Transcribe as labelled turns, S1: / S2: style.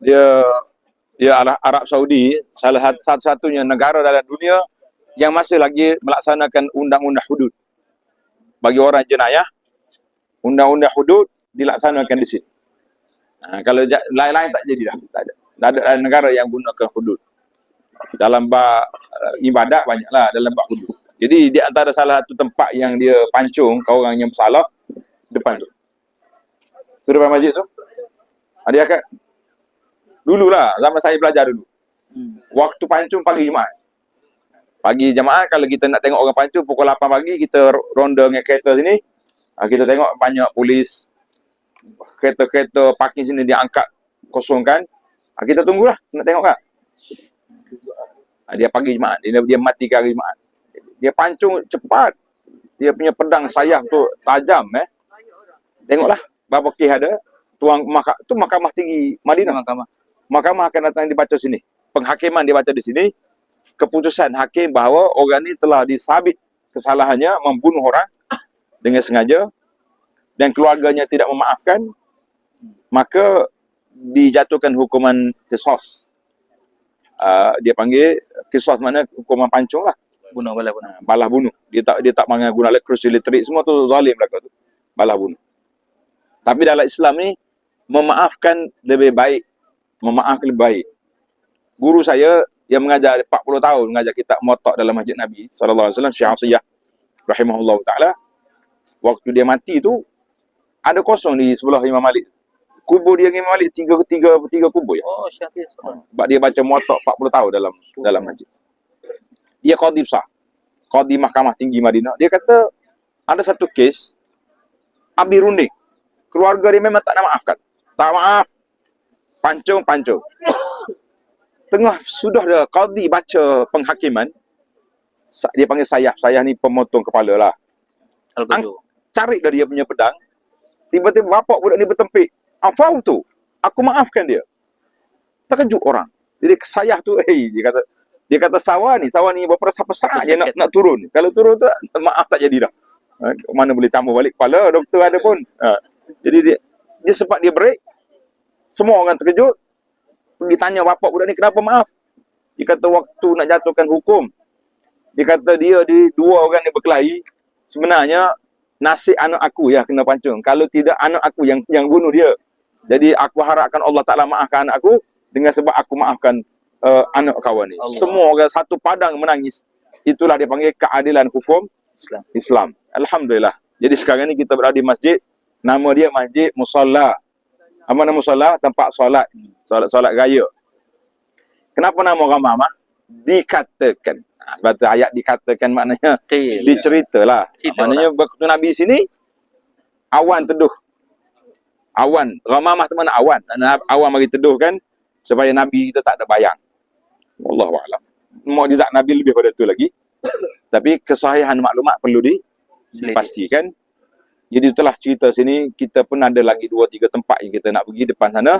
S1: dia dia Arab- Arab Saudi salah sat- satu-satunya negara dalam dunia yang masih lagi melaksanakan undang-undang hudud. Bagi orang jenayah, undang-undang hudud dilaksanakan di sini. Ha, kalau lain-lain tak jadi dah. Tak ada. Tak ada negara yang gunakan hudud. Dalam bab uh, ibadat banyaklah dalam bab hudud. Jadi di antara salah satu tempat yang dia pancung kau orang yang bersalah depan tu. Tu depan masjid tu. Ada akak? Dululah zaman saya belajar dulu.
S2: Hmm.
S1: Waktu pancung pagi Jumaat. Pagi jemaah kalau kita nak tengok orang pancung pukul 8 pagi kita ronda dengan kereta sini. ah, Kita tengok banyak polis kereta-kereta parking sini dia angkat kosongkan. Ah, Kita tunggulah nak tengok kan. Ah, Dia pagi Jumaat. Dia, dia mati ke hari Jumaat. Dia pancung cepat. Dia punya pedang sayap tu tajam eh. Tengoklah berapa kes ada. Tuang maka, tu mahkamah tinggi Madinah.
S2: Mahkamah.
S1: Mahkamah akan datang dibaca sini. Penghakiman dia baca di sini. Keputusan hakim bahawa orang ni telah disabit kesalahannya membunuh orang dengan sengaja dan keluarganya tidak memaafkan maka dijatuhkan hukuman kisos. Uh, dia panggil kisos mana hukuman pancung lah
S2: Bunuh bala bunuh.
S1: balah bunuh. Dia tak dia tak mangan guna elektrik semua tu zalim belaka tu. Balah bunuh. Tapi dalam Islam ni memaafkan lebih baik. Memaafkan lebih baik. Guru saya yang mengajar 40 tahun mengajar kitab Muwatta dalam Masjid Nabi sallallahu alaihi wasallam Syekh Atiyah rahimahullah taala waktu dia mati tu ada kosong di sebelah Imam Malik. Kubur dia Imam Malik tiga tiga tiga kubur ya.
S2: Oh, Syafiq.
S1: Sebab dia baca Muwatta 40 tahun dalam dalam masjid. Dia qadi besar. Qadi Mahkamah Tinggi Madinah. Dia kata ada satu kes Abi runding. Keluarga dia memang tak nak maafkan. Tak maaf. Pancung, pancung. Tengah sudah dah qadi baca penghakiman. Dia panggil sayah. Sayah ni pemotong kepala lah.
S2: Al-Qajur.
S1: Cari dah dia punya pedang. Tiba-tiba bapak budak ni bertempik. Afau tu. Aku maafkan dia. Terkejut orang. Jadi sayah tu, hey, dia kata, dia kata sawa ni, sawa ni berapa saat je nak, nak turun. Kalau turun tu, maaf tak jadi dah. Ha, Mana boleh campur balik kepala, doktor ada pun. Ha. Jadi dia, dia sempat dia break. Semua orang terkejut. Pergi tanya bapak budak ni, kenapa maaf? Dia kata waktu nak jatuhkan hukum. Dia kata dia di dua orang ni berkelahi. Sebenarnya nasib anak aku yang kena pancung. Kalau tidak anak aku yang yang bunuh dia. Jadi aku harapkan Allah Taala maafkan anak aku dengan sebab aku maafkan uh, anak kawan ni.
S2: Allah.
S1: Semua orang satu padang menangis. Itulah dia panggil keadilan hukum
S2: Islam.
S1: Islam. Alhamdulillah. Jadi sekarang ni kita berada di masjid. Nama dia Masjid Musalla. Apa nama musalla? Tempat solat. Solat-solat raya. Kenapa nama orang mama? Dikatakan. Ha, sebab tu ayat dikatakan maknanya
S2: Qil.
S1: diceritalah.
S2: Cerita
S1: Maknanya waktu Nabi sini awan teduh. Awan, ramamah tu mana awan? Awan bagi teduh kan supaya Nabi kita tak ada bayang. Wallahu a'lam. Mukjizat Nabi lebih pada tu lagi. Tapi kesahihan maklumat perlu dipastikan. Jadi itulah cerita sini kita pun ada lagi dua tiga tempat yang kita nak pergi depan sana.